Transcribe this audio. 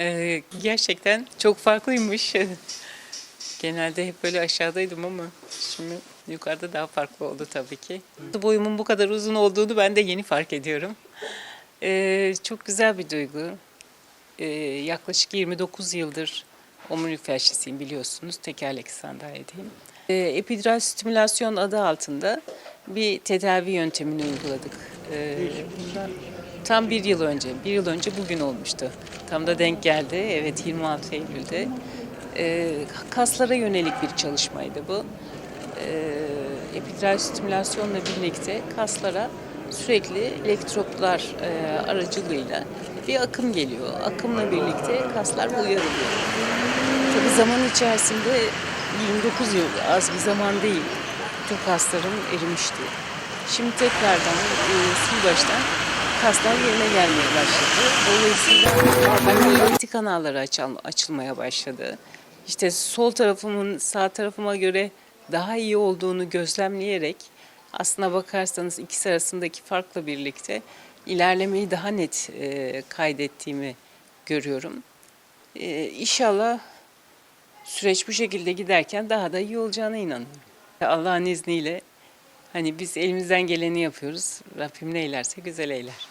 Ee, gerçekten çok farklıymış. Genelde hep böyle aşağıdaydım ama şimdi yukarıda daha farklı oldu tabii ki. Boyumun bu kadar uzun olduğunu ben de yeni fark ediyorum. Ee, çok güzel bir duygu. Ee, yaklaşık 29 yıldır omurilik felçlisiyim biliyorsunuz. Tekerlekli sandalyedeyim. Ee, epidural stimülasyon adı altında bir tedavi yöntemini uyguladık. Ee, tam bir yıl önce, bir yıl önce bugün olmuştu. Tam da denk geldi. Evet 26 Eylül'de. Ee, kaslara yönelik bir çalışmaydı bu. Ee, epidural stimülasyonla birlikte kaslara sürekli elektroplar e, aracılığıyla bir akım geliyor. Akımla birlikte kaslar uyarılıyor. Tabii zaman içerisinde 29 yıl az bir zaman değil. Bütün kaslarım erimişti. Şimdi tekrardan e, sil baştan kaslar yerine gelmeye başladı. Dolayısıyla alveolik kanalları açıl, açılmaya başladı. İşte sol tarafımın sağ tarafıma göre daha iyi olduğunu gözlemleyerek aslına bakarsanız ikisi arasındaki farkla birlikte ilerlemeyi daha net e, kaydettiğimi görüyorum. E, inşallah süreç bu şekilde giderken daha da iyi olacağına inanıyorum. Allah'ın izniyle hani biz elimizden geleni yapıyoruz. Rabbim ne eylerse güzel eyler.